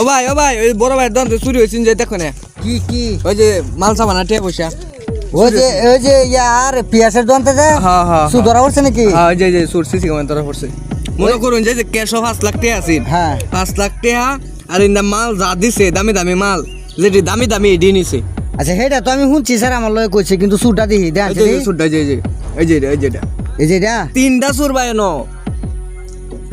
ও ভাই ও ভাই ওই বড় ভাই দন্ত চুরি হয়েছিল যে দেখো না। কি কি? ওই যে মাল সামানা টিয়া পয়সা। ওই যে ওই যে ইয়ার পিয়াসের দন্তে যে? হ্যাঁ হ্যাঁ সু ধরা পড়ছে নাকি? হ্যাঁ ওই যে যে সুর সিসি কমেন্ট ধরা পড়ছে। মনে করুন যে ক্যাশ পাঁচ লাখ টাকা আছে হ্যাঁ। পাঁচ লাখ টাকা আর ইন্দা মাল যা দিছে দামি দামি মাল। যেটি দামি দামি এডি নিছে। আচ্ছা সেটা তো আমি শুনছি স্যার আমার লয়ে কইছে কিন্তু সুটা দিহি দেখ। এই যে এই যে এই যেটা এই যে এটা। তিনটা সুর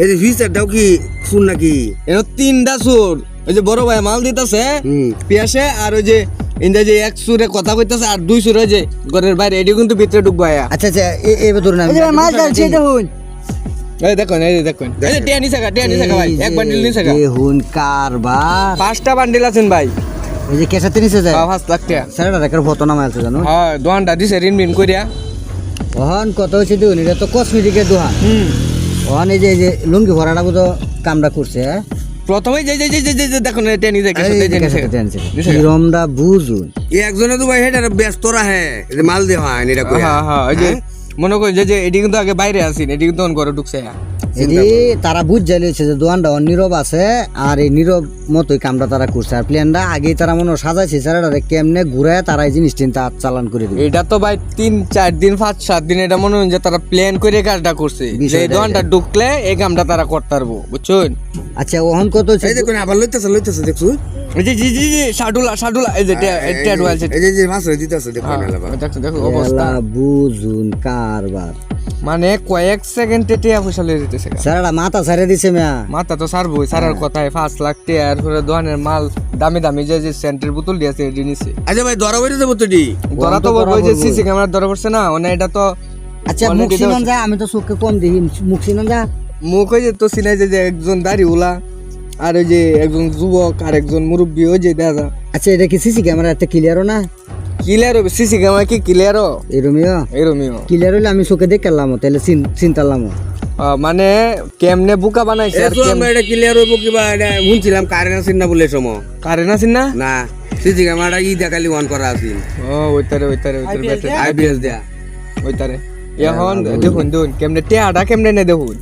এই যে ফিচারটাও কি শুন নাকি? এর তিনটা সুর ওই যে বড় ভাই মাল দিতেছে পিয়াসে আর ওই যে ইন্দা যে এক সুরে কথা কইতাছে আর দুই সুরে যে ঘরের বাইরে এটি কিন্তু ভিতরে ঢুকবো আয়া। আচ্ছা আচ্ছা এ- এবার ধরুন মাছ ডালছি দেখুন এই দেখুন এই যে দেখুন। এই যে টিয়া নিছে গা টিয়া নিছে গা ভাই এক বান্ডিল নিছে কারবার। পাঁচটা বান্ডিল আছেন ভাই। এই যে কেসাতে নিচে যায়। পাঁচ লাখ টাকা স্যার এটা ফটো নামা আছে জানো? হ্যাঁ দিছে বিন করিয়া ওহন কত এটা তো কসমেটিকের হুম। ওহন এই যে এই যে লুঙ্গি ভরাটা বুঝো কামটা করছে হ্যাঁ? প্রথমে যে যে যে দেখুন বুঝুন একজনে তো ভাই হেটা ব্যস্ত রাহে মাল দেওয়া হয় এটা হ্যাঁ হ্যাঁ? মনে করি যে যে এটি কিন্তু আগে বাইরে আসিন এটি কিন্তু অন করে ঢুকছে এটি তারা বুঝ যাইছে যে দোকানটা অন নীরব আছে আর এই নীরব মতোই কামটা তারা করছে। আর প্ল্যানটা আগেই তারা মনে সাজাইছে স্যার এটা কেমনে ঘুরে তারা এই জিনিস চিন্তা চালান করে দিবে। এটা তো ভাই তিন চার দিন পাঁচ সাত দিন এটা মনে হয় যে তারা প্ল্যান করে এই কাজটা করছে। যে দোকানটা ঢুকলে এই কামটা তারা করতে পারব বুঝছেন? আচ্ছা ওহন কত এই দেখুন আবার লইতেছে লইতেছে দেখছ? এই যে জি জি জি সাডুলা সাডুলা এই যে টিয়া- এই এই যে যে মাছ দিতেছে দেখুন হ্যাঁ, এলা বা। দেখো দেখো অবস্থা। বুঝুন কারবার। মানে কয়েক সেকেন্ডে টিয়া পয়সা লয়ে। স্যার মাথা ছাড়ে দিছে মিয়া। মাথা তো সারবই সারার কথায় পাঁচ লাখ টিয়া আর পরে দোকানের মাল দামি দামি যে যে সেন্টের বোতল দিয়েছে এটি নিছে। আচ্ছা ভাই ধরা বেরিয়ে যাব তো ডি ধরা তো বলব যে সিসি ক্যামেরা ধরা পড়ছে না মানে এটা তো আচ্ছা মুখ সিনন যা আমি তো চোখে কম দেখি। মুখ সিনন যা। মুখ ওই যে তো চিনাই যে যে একজন দাড়ি উলা। আর ওই যে একজন যুবক আর একজন মুরব্বী ওই যে যায় আচ্ছা এটা কি সিসি ক্যামেরা? এত ক্লিয়ারও না? ক্লিয়ার হবে। সিসি ক্যামেরা কি ক্লিয়ার এরমিও এরমিও ক্লিয়ার হইলে আমি চোখে দেখে এলাম তাহলে চিন্তালাম মানে কেমনে বুকা বানাইছে এটা ক্লিয়ার হইব কিবা এটা শুনছিলাম কারেন্ট আছে না বলে সময় কারেন্ট আছেন না না সিসি ক্যামেরাটা ই দেখালি অন করা আছে। ও ওইতারে ওইতারে ওইতারে আইপিএস দেয়া? ওইতারে। এখন দেখুন দেখুন কেমনে টেয়াটা কেমনে নে দেখুন।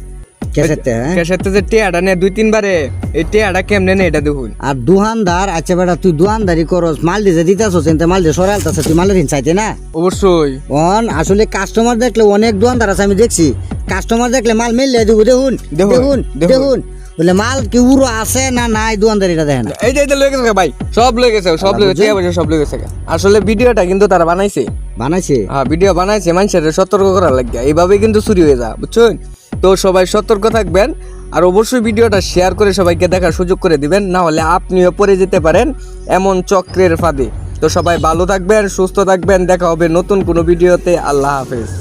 হ্যাঁ? ক্যাশেতে যে টেয়াটা নে দুই তিনবারে এই টেয়াটা কেমনে নে এটা দেখুন। আর আচ্ছা বেটা তুই দোকানদারি করস। মাল দিয়ে দিতাছ চিন্তা মাল দিয়ে সরালতাছে তুই মালের হিন চাইতে না? অবশ্যই। অন আসলে কাস্টমার দেখলে অনেক আছে আমি দেখছি। কাস্টমার দেখলে মাল মেললে দেবো দেখুন দেখুন, দেখুন বলে মাল কি উড়ো আছে না নাই দোকানদারিটা দেখে না। এই যে লয়ে গেছে গা ভাই। সব লয়ে গেছে সব লয়ে গেছে টিয়া সব লয়ে গেছে আসলে ভিডিওটা কিন্তু তারা বানাইছে। বানাইছে? হ্যাঁ ভিডিও বানাইছে মানুষের সতর্ক করার লাগে এইভাবে কিন্তু চুরি হয়ে যা বুঝছেন? তো সবাই সতর্ক থাকবেন আর অবশ্যই ভিডিওটা শেয়ার করে সবাইকে দেখার সুযোগ করে দিবেন, না হলে আপনিও পড়ে যেতে পারেন এমন চক্রের ফাঁদে। তো সবাই ভালো থাকবেন, সুস্থ থাকবেন, দেখা হবে নতুন কোনো ভিডিওতে। আল্লাহ হাফেজ।